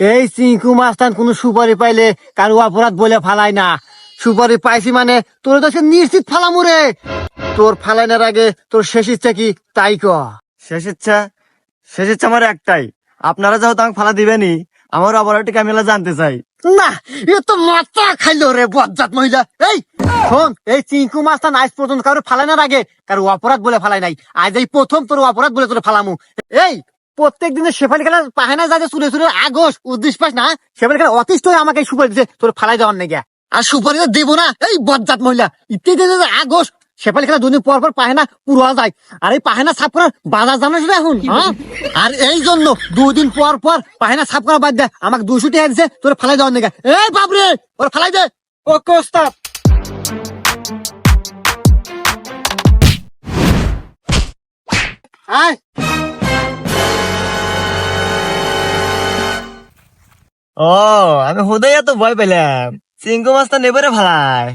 এই চিঙ্কু মাস্তান কোন সুপারি পাইলে কারও অপরাধ বলে ফালাই না। সুপারি পাইছি মানে তোর তো নিশ্চিত ফালামু রে। তোর ফালাইনার আগে তোর শেষ ইচ্ছা কি তাই ক। শেষ ইচ্ছা? শেষ ইচ্ছা আমার একটাই। আপনারা যেহেতু আমাকে ফালা দিবেনি আমার অপরাধটিকে আমি জানতে চাই? না এ তো মাথা খাইলো রে বজ্জাত মহিলা। এই শোন এই চিঙ্কু মাস্তান আজ পর্যন্ত কারও ফালাইনার আগে কারও অপরাধ বলে ফালাই নাই। আজ এই প্রথম তোর অপরাধ বলে তোর ফালামু। এই প্রত্যেক দিনে শেফালি খেলার পাহানা যাতে চুলে চুলে আগস উদ্দেশ্য পাস না শেফালি খেলা অতিষ্ঠ হয়ে আমাকে সুপারি দিছে তোর ফালাই দেওয়ার নেই আর সুপারি তো দেবো না এই বজ্জাত মহিলা। ইত্যাদি আগস শেফালি খেলা দুদিন পর পর পাহেনা পুরোয়া যায়। আর এই পাহেনা সাফ করার বাজার জানিস না এখন হ্যাঁ? আর এই জন্য দুদিন পর পর পাহেনা সাফ করা বাদ দে আমাকে দুশো টাকা দিছে তোর ফালাই দেওয়ার নেই এই বাবরে ওর ফালাই দে। ওকে ওস্তাদ? আয়। ও আমি হুদয় এত ভয় পেলাম। চিঙ্কু মাছটা নেবরে ভালাই